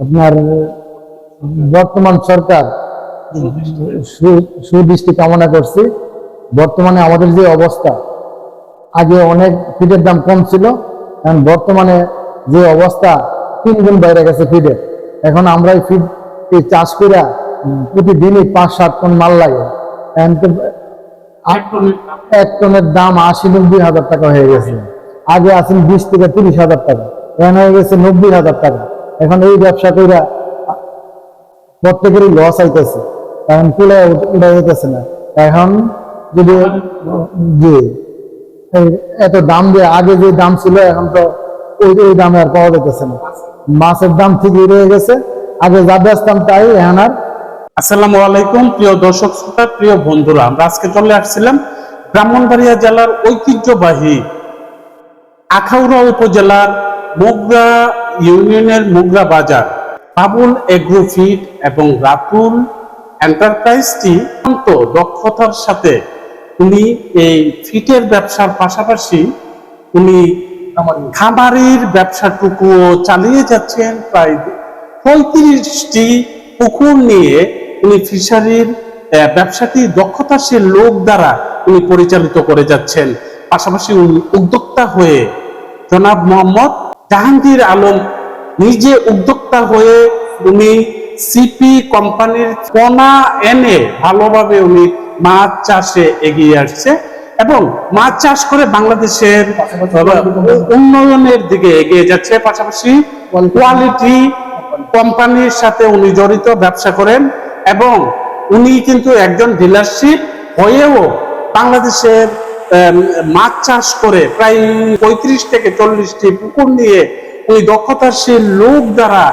আপনার বর্তমান সরকার সুদৃষ্টি কামনা করছি। বর্তমানে আমাদের যে অবস্থা, আগে অনেক ফিডের দাম কম ছিল, এখন বর্তমানে যে অবস্থা তিন গুণ বাইরে গেছে ফিডের। এখন আমরা এই ফিড, এই চাষ করে প্রতিদিনই পাঁচ, সাত টন মাল লাগে। এক টনের দাম আশি, নব্বই হাজার টাকা হয়ে গেছে। আগে আছেন বিশ থেকে তিরিশ হাজার টাকা, এখন হয়ে গেছে নব্বই হাজার টাকা। এখন এই ব্যবসা কইরা প্রত্যেকেরই লস আইতেছে এখন কুলে উঠে যেতেছে না। এখন যদি জি এত দাম দিয়ে, আগে যে দাম ছিল, এখন তো ওই ওই দামে আর পাওয়া যেতেছে না। মাছের দাম ঠিকই রয়ে গেছে, আগে যা বেচতাম তাই এখন আর আসসালামু আলাইকুম, প্রিয় দর্শক শ্রোতা, প্রিয় বন্ধুরা, আমরা আজকে চলে আসছিলাম ব্রাহ্মণবাড়িয়া জেলার ঐতিহ্যবাহী আখাউড়া উপজেলার মোগরা ইউনিয়নের মোগরা বাজার, বাবুল এগ্রো ফিড এবং রাতুল এন্টারপ্রাইজটি অত্যন্ত দক্ষতার সাথে উনি এই ফিটের ব্যবসার পাশাপাশি উনি খামারের ব্যবসাটুকুও চালিয়ে যাচ্ছেন। প্রায় পঁয়ত্রিশটি পুকুর নিয়ে উনি ফিশারির ব্যবসাটি দক্ষতাশীল লোক দ্বারা উনি পরিচালিত করে যাচ্ছেন। পাশাপাশি উনি উদ্যোক্তা হয়ে জনাব মোহাম্মদ জাহাঙ্গীর আলম নিজে উদ্যোক্তা হয়ে উনি সিপি কোম্পানির পোনা এনে ভালোভাবে উনি মাছ চাষে এগিয়ে আসছে এবং মাছ চাষ করে বাংলাদেশের উন্নয়নের দিকে এগিয়ে যাচ্ছে। পাশাপাশি কোয়ালিটি কোম্পানির সাথে উনি জড়িত, ব্যবসা করেন এবং উনি কিন্তু একজন ডিলারশিপ হয়েও বাংলাদেশের মাছ চাষ করে প্রায় পঁয়ত্রিশ থেকে চল্লিশটি পুকুর নিয়ে উনি দক্ষতাশীল লোক দ্বারা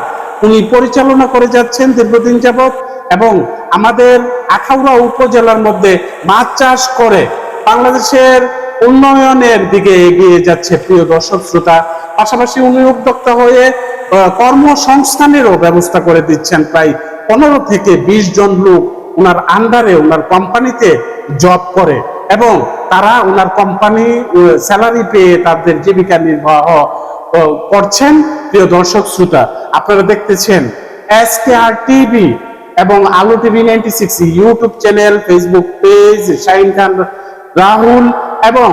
উনি পরিচালনা করে যাচ্ছেন দীর্ঘদিন যাবৎ এবং আমাদের আখাউড়া উপজেলার মধ্যে মাছ চাষ করে বাংলাদেশের উন্নয়নের দিকে এগিয়ে যাচ্ছে প্রিয় দর্শক শ্রোতা। পাশাপাশি উনি উদ্যোক্তা হয়ে কর্মসংস্থানেরও ব্যবস্থা করে দিচ্ছেন প্রায় পনেরো থেকে বিশ জন লোক ওনার আন্ডারে ওনার কোম্পানিতে জব করে। এবং তারা ওনার কোম্পানি স্যালারি পেয়ে তাদের জীবিকা নির্বাহ করছেন। প্রিয় দর্শক, শ্রোতা, আপনারা দেখতেছেন এস কে আর টিভি এবং Alo TV ninety six YouTube channel Facebook page Shahin Khan, Rahul এবং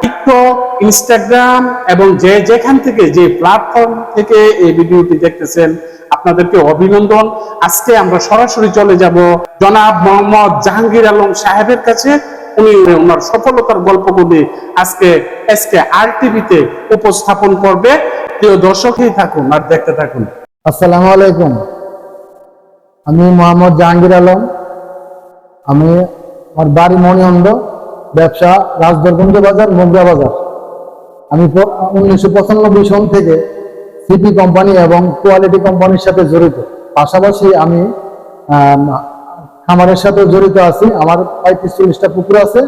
টিকটক ইনস্টাগ্রাম এবং যে যেখান থেকে, যে প্ল্যাটফর্ম থেকে এই ভিডিওটি দেখতেছেন, আপনাদেরকে অভিনন্দন। আজকে আমরা সরাসরি চলে যাব জনাব মোহাম্মদ জাহাঙ্গীর আলম সাহেবের কাছে। উনি ওনার সফলতার গল্পগুলি আজকে এসকে আর টিভিতে উপস্থাপন করবে। প্রিয় দর্শকই থাকুন আর দেখতে থাকুন। আসসালামু আলাইকুম। আমি মোহাম্মদ জাহাঙ্গীর আলম। আমি আমার বাড়ি মণিঅন্দ ব্যবসা রাজদরগঞ্জ বাজার মোগরা বাজার। আমি উনিশশো পঁচানব্বই সন থেকে সিপি কোম্পানি এবং কোয়ালিটি কোম্পানির সাথে জড়িত। পাশাপাশি আম, খামারের সাথে জড়িত আছি। আমার পঁয়ত্রিশ চল্লিশটা পুকুর আছে।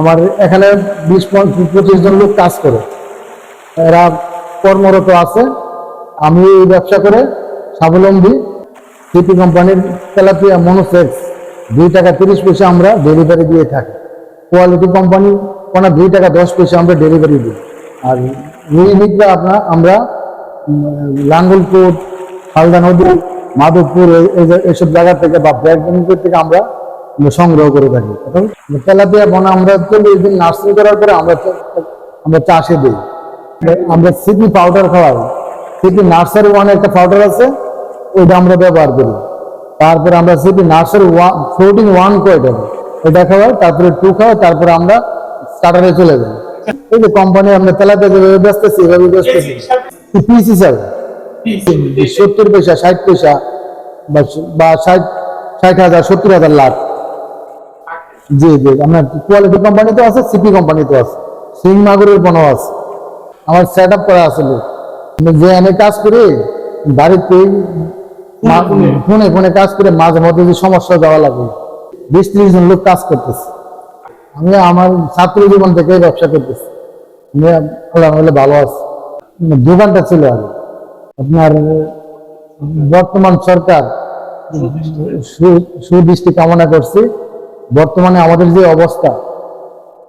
আমার এখানে বিশ পঁচিশ জন লোক কাজ করে। এরা কর্মরত আছে। আমি এই ব্যবসা করে স্বাবলম্বী সিপি কোম্পানির তেলাপিয়া মনোসেক্স দুই টাকা তিরিশ পয়সা আমরা ডেলিভারি দিয়ে থাকি। কোয়ালিটি কোম্পানি কোনো দুই টাকা দশ পয়সা আমরা ডেলিভারি দিই। আর রুই আপনার, আমরা লাঙ্গলপুর হালদা নদী মাধবপুর এই- এই এইসব জায়গা থেকে বা ব্যাগপুর থেকে আমরা সংগ্রহ করে থাকি। এখন তেলাপিয়া বনা আমরা চল্লিশ দিন নার্সিং করার পরে আমরা আমরা চাষে দিই। আমরা সিপি পাউডার খাওয়াই। সিপি নার্সারি ওয়ান একটা পাউডার আছে ওইটা আমরা ব্যবহার করি। তারপরে আমরা CP nursery one floating one coyote এটা খাওয়াই তারপরে টু খাওয়াই তারপরে আমরা স্টার্টারে চলে যাই। এই যে কোম্পানি আমরা তেলাতে যেভাবে বেচতেছি এভাবে বেচতেছি পিস হিসাবে সত্তর পয়সা ষাট পয়সা বা ষাট ষাট হাজার সত্তর হাজার লাখ। জি জি আপনার কোয়ালিটি কোম্পানি তো আছে সিপি কোম্পানি তো আছে সিং মাগুরের পণ্য আছে। আমার সেট আপ করা আছে আমি যে আমি কাজ করি বাড়িতে ফোনে ফোনে। কাজ করে মাঝে মধ্যে যে সমস্যা যাওয়া লাগে বিশ ত্রিশ জন লোক কাজ করতেছে। আমি আমার ছাত্র জীবন থেকে ব্যবসা করতেছি। আমি আল্লাহ ভালো আছি। দোকানটা ছিল আগে। আপনার বর্তমান সরকার সু- সুদৃষ্টি কামনা করছি। বর্তমানে আমাদের যে অবস্থা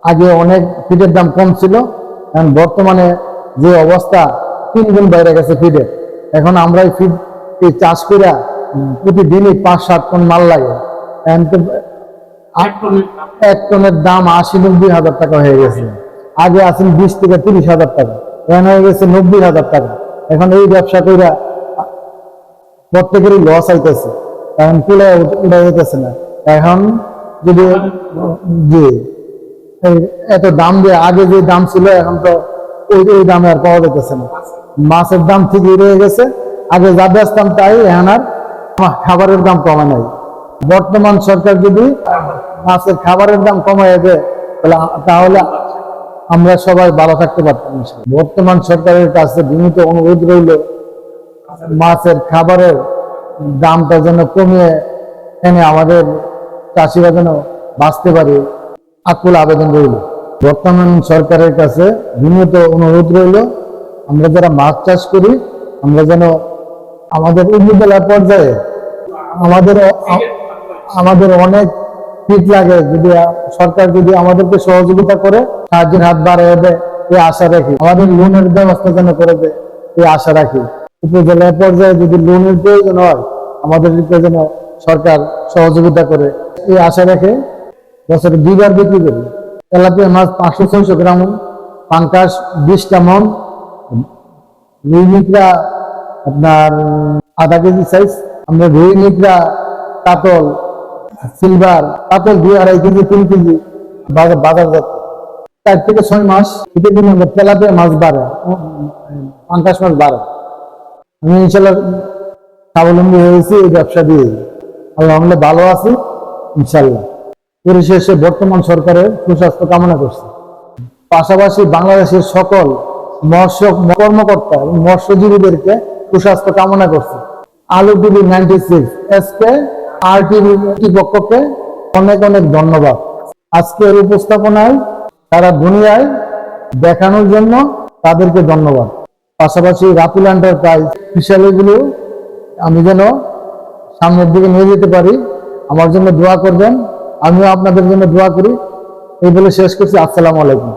আগে অনেক ফিডের দাম কম ছিল এখন বর্তমানে যে অবস্থা তিন গুণ বাইরে গেছে ফিডের এখন আমরা এই ফিড এই চাষ করে প্রতিদিনই পাঁচ সাত টন মাল লাগে। এখন তো এক টনের দাম। আশি নব্বই হাজার টাকা হয়ে গেছে। আগে আছেন বিশ থেকে তিরিশ হাজার টাকা এখন হয়ে গেছে নব্বই হাজার টাকা। এখন এই ব্যবসা কইরা প্রত্যেকেরই লস আইতেছে এখন কুলে উঠে যেতেছে না। এখন যদি এই এত দাম দিয়ে আগে যে দাম ছিল, এখন তো ওই ওই দামে আর পাওয়া যেতেছে না। মাছের দাম ঠিকই রয়ে গেছে, আগে যা বেচতাম তাই এখন আর খাবারের দাম কমে নাই। বর্তমান সরকার যদি মাছের খাবারের দাম কমায় দেয় তাহলে আমরা সবাই ভালো থাকতে পারতাম বর্তমান সরকারের কাছে বিনীত অনুরোধ রইল, মাছের খাবারের দামটা যেন কমিয়ে এনে আমাদের চাষিরা যেন বাঁচতে পারে, আকুল আবেদন রইল। বর্তমান সরকারের কাছে বিনীত অনুরোধ রইল, আমরা যারা মাছ চাষ করি, আমরা যেন আমাদের উপজেলা পর্যায়ে আমাদের আমাদের অনেক ফিট লাগে যদি সরকার যদি আমাদেরকে সহযোগিতা করে, সাহায্যের হাত বাড়িয়ে দেয়, এই আশা রাখি। আমাদের লোনের ব্যবস্থা যেন করে দেয়, এই আশা রাখি। উপজেলা পর্যায়ে যদি লোনের প্রয়োজন হয়, আমাদেরকে যেন সরকার সহযোগিতা করে। এই আশা রেখে বছরে দুইবার বিক্রি করি। তেলাপিয়া মাছ পাঁচশো ছয়শো গ্রাম, পাঙ্কাশ বিশটা মন রুই আপনার আধা কেজি সাইজ আমরা মিটরা কাতল সিলভার কাতল দুই আড়াই কেজি, তিন কেজি বাজার যাচ্ছে চার থেকে ছয় মাস শীতের দিনে আমরা তেলাপিয়া মাছ বাড়ে পাঙ্কাশ মাছ বাড়ে। আমি ইনশাল্লাহ স্বাবলম্বী হয়েছি এই ব্যবসা দিয়ে। আল্লাহ আমরা ভালো আছি, ইনশাল্লাহ। পরিশেষে বর্তমান সরকারের সুস্বাস্থ্য কামনা করছি। পাশাপাশি বাংলাদেশের সকল মৎস্য কর্মকর্তা এবং মৎস্যজীবীদেরকে সুস্বাস্থ্য কামনা করছি। Alo TV ninety six SK TV কর্তৃপক্ষকে অনেক অনেক ধন্যবাদ। আজকের উপস্থাপনায় সারা দুনিয়ায় দেখানোর জন্য তাদেরকে ধন্যবাদ। পাশাপাশি রাতুল এন্টারপ্রাইজ ফিশারিগুলো আমি যেন সামনের দিকে নিয়ে যেতে পারি, আমার জন্য দোয়া করবেন, আমিও আপনাদের জন্য দোয়া করি। এই বলে শেষ করছি। আসসালামু আলাইকুম।